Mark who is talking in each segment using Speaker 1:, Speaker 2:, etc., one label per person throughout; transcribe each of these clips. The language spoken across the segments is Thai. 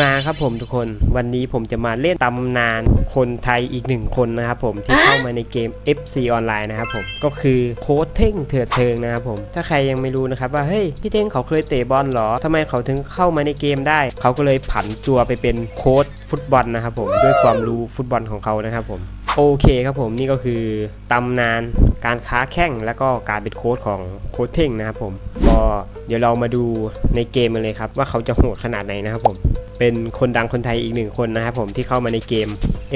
Speaker 1: มาครับผมทุกคนวันนี้ผมจะมาเล่นตำนานคนไทยอีกหนึ่งคนนะครับผมที่เข้ามาในเกม FC ออนไลน์นะครับผมก็คือโค้ชเท่งเถื่อเทิงนะครับผมถ้าใครยังไม่รู้นะครับว่าเฮ้ยพี่เท่งเขาเคยเตะบอลเหรอทำไมเขาถึงเข้ามาในเกมได้ เขาก็เลยผันตัวไปเป็นโค้ชฟุตบอลนะครับผมด้วยความรู้ฟุตบอลของเขานะครับผม โอเคครับผมนี่ก็คือตำนานการค้าแข่งแล้วก็การเป็นโค้ชของโค้ชเท่งนะครับผมก็เดี๋ยวเรามาดูในเกมกันเลยครับ ว่าเขาจะโหดขนาดไหนนะครับผมเป็นคนดังคนไทยอีกหนึ่งคนนะครับผมที่เข้ามาในเกม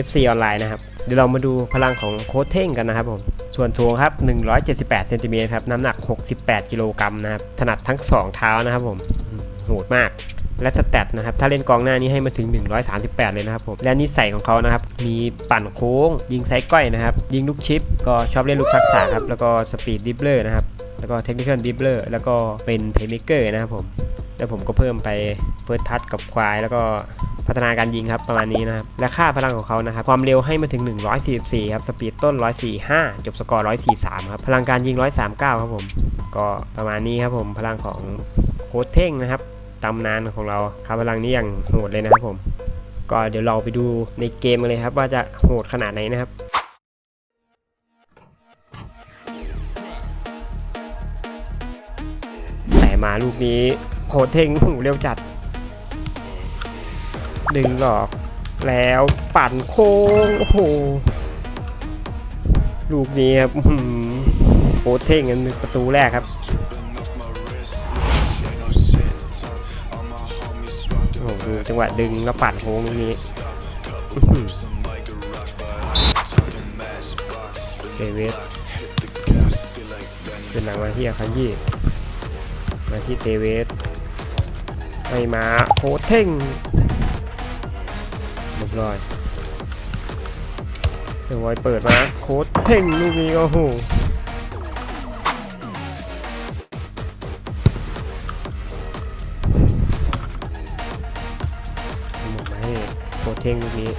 Speaker 1: FC ออนไลน์นะครับเดี๋ยวเรามาดูพลังของโค้ชเท่งกันนะครับผมส่วนสูงครับ 178เซนติเมตรครับน้ำหนัก 68 กิโลกรัมนะครับถนัดทั้ง 2 เท้านะครับผมโหดมาก และสแตทนะครับ ถ้าเล่นกองหน้านี้ให้มาถึง 138 เลยนะครับผม และนิสัยของเขานะครับ มีปั่นโค้ง ยิงไซก้อยนะครับ ยิงลูกชิป ก็ชอบเล่นลูกทักษะครับ แล้วก็สปีดดิบเลอร์นะครับ แล้วก็เทคนิค a l ดิบเลอร์ แล้วก็เป็นเพย์เมเกอร์นะครับผม แล้วผมก็เพิ่มไปเฟิร์สทัชกับควาย แล้วก็พัฒนาการยิงครับประมาณนี้นะครับ และค่าพลังของเขานะครับ ความเร็วให้มาถึง 144 ครับ สปีดต้น 145 จบสกอร์ 143 ครับ พลังการยิง 139 ครับผม ก็ประมาณนี้ครับผม พลังของโค้ชเท่งนะครับ ตำนานของเราค่าพลังนี้อย่างโหดเลยนะครับผม ก็เดี๋ยวเราไปดูในเกมกันเลยครับ ว่าจะโหดขนาดไหนนะครับแต่มาลูกนี้โคตรเท่งหูเร็วจัด ดึงหลอกแล้วปั่นโค้งโอ้โหลูกนี้ครับอื้อหือโคตรเท่งกันประตูแรกครับ โอ้โหดูจังหวะดึงแล้วปั่นโค้งลูกนี้เดวิดเป็นหลังมาที่อาคันยี่มาที่เตเวสให้มาโคเท่งเรียบร้อยเดี๋ยวไว้เปิดมาโคเท่งลูกนี้ก็โอ้โห โคตรเท่งลูกนี้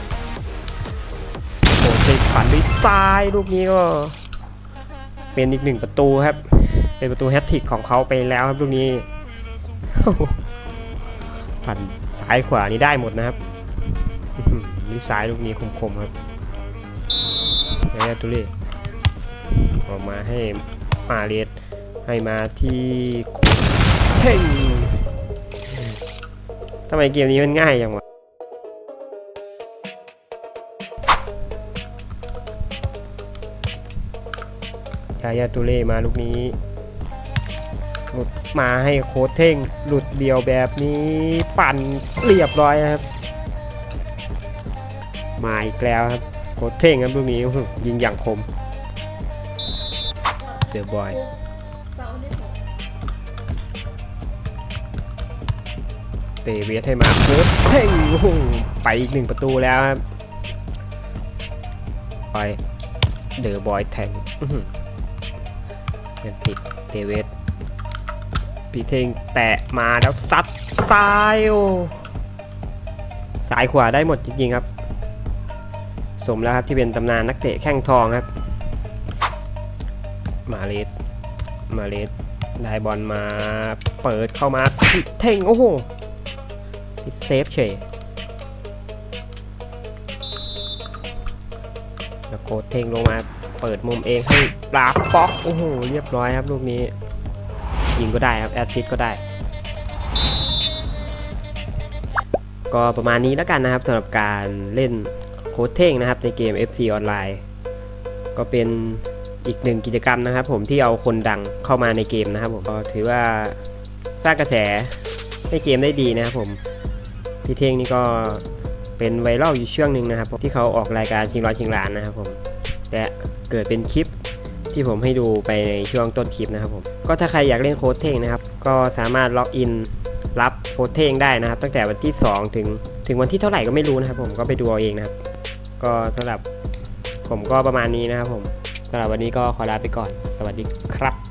Speaker 1: โคตรเท่งปั่นด้วยซ้ายลูกนี้ก็ เป็นอีกหนึ่งประตูครับ เป็นประตูแฮตทริกของเขาไปแล้วครับลูกนี้ปั่นซ้ายขวานี่ได้หมดนะครับนี่ซ้ายลูกนี้คมๆครับเรียตุเล่ออกมาให้มาเรียดให้มาที่เท่งทำไมเกมนี้มันง่ายอย่างวะ กายาตุเล่มาลูกนี้ หลุดมาให้โค้ดเท่ง หลุดเดียวแบบนี้ปั่นเรียบร้อยครับ มาอีกแล้วครับโค้ดเท่งครับลูกนี้ยิงอย่างคมเดือบอยเตะเวทให้มาโค้ดเท่งไปอีกหนึ่งประตูแล้วครับไปเดือบอยแทง อื้อหือยังติดเตเวทพี่เทงแตะมาแล้วซัดซ้ายโอ้ซ้ายขวาได้หมดจริงๆครับ สมแล้วครับที่เป็นตำนานนักเตะแข้งทองครับ มาเลสมาเลสได้บอลมาเปิดเข้ามาพีเทงโอ้โหติดเซฟเฉยแล้วโคเทงลงมา เปิดมุมเองให้ปราบป๊อกโอ้โหเรียบร้อยครับลูกนี้ยิงก็ได้ครับแอซิดก็ได้ ก็ประมาณนี้แล้วกันนะครับสำหรับการเล่นโค้ดเท่งนะครับในเกม FC ออนไลน์ ก็เป็นอีกหนึ่งกิจกรรมนะครับ ผมที่เอาคนดังเข้ามาในเกมนะครับผมก็ถือว่าสร้างกระแสให้เกมได้ดีนะครับผมพี่เท่งนี่ก็เป็นไวรัลอยู่ช่วงหนึ่งนะครับที่เขาออกรายการชิงร้อยชิงล้านนะครับผมและ เกิดเป็นคลิปที่ผมให้ดูไปในช่วงต้นคลิปนะครับผมก็ถ้าใครอยากเล่นโค้ดเท่งนะครับ ก็สามารถล็อกอินรับโค้ดเท่งได้นะครับ ตั้งแต่วันที่ 2 ถึงถึงวันที่เท่าไหร่ก็ไม่รู้นะครับ ผมก็ไปดูเอาเองนะครับ ก็สำหรับผมก็ประมาณนี้นะครับผมสำหรับวันนี้ก็ขอลาไปก่อน สวัสดีครับ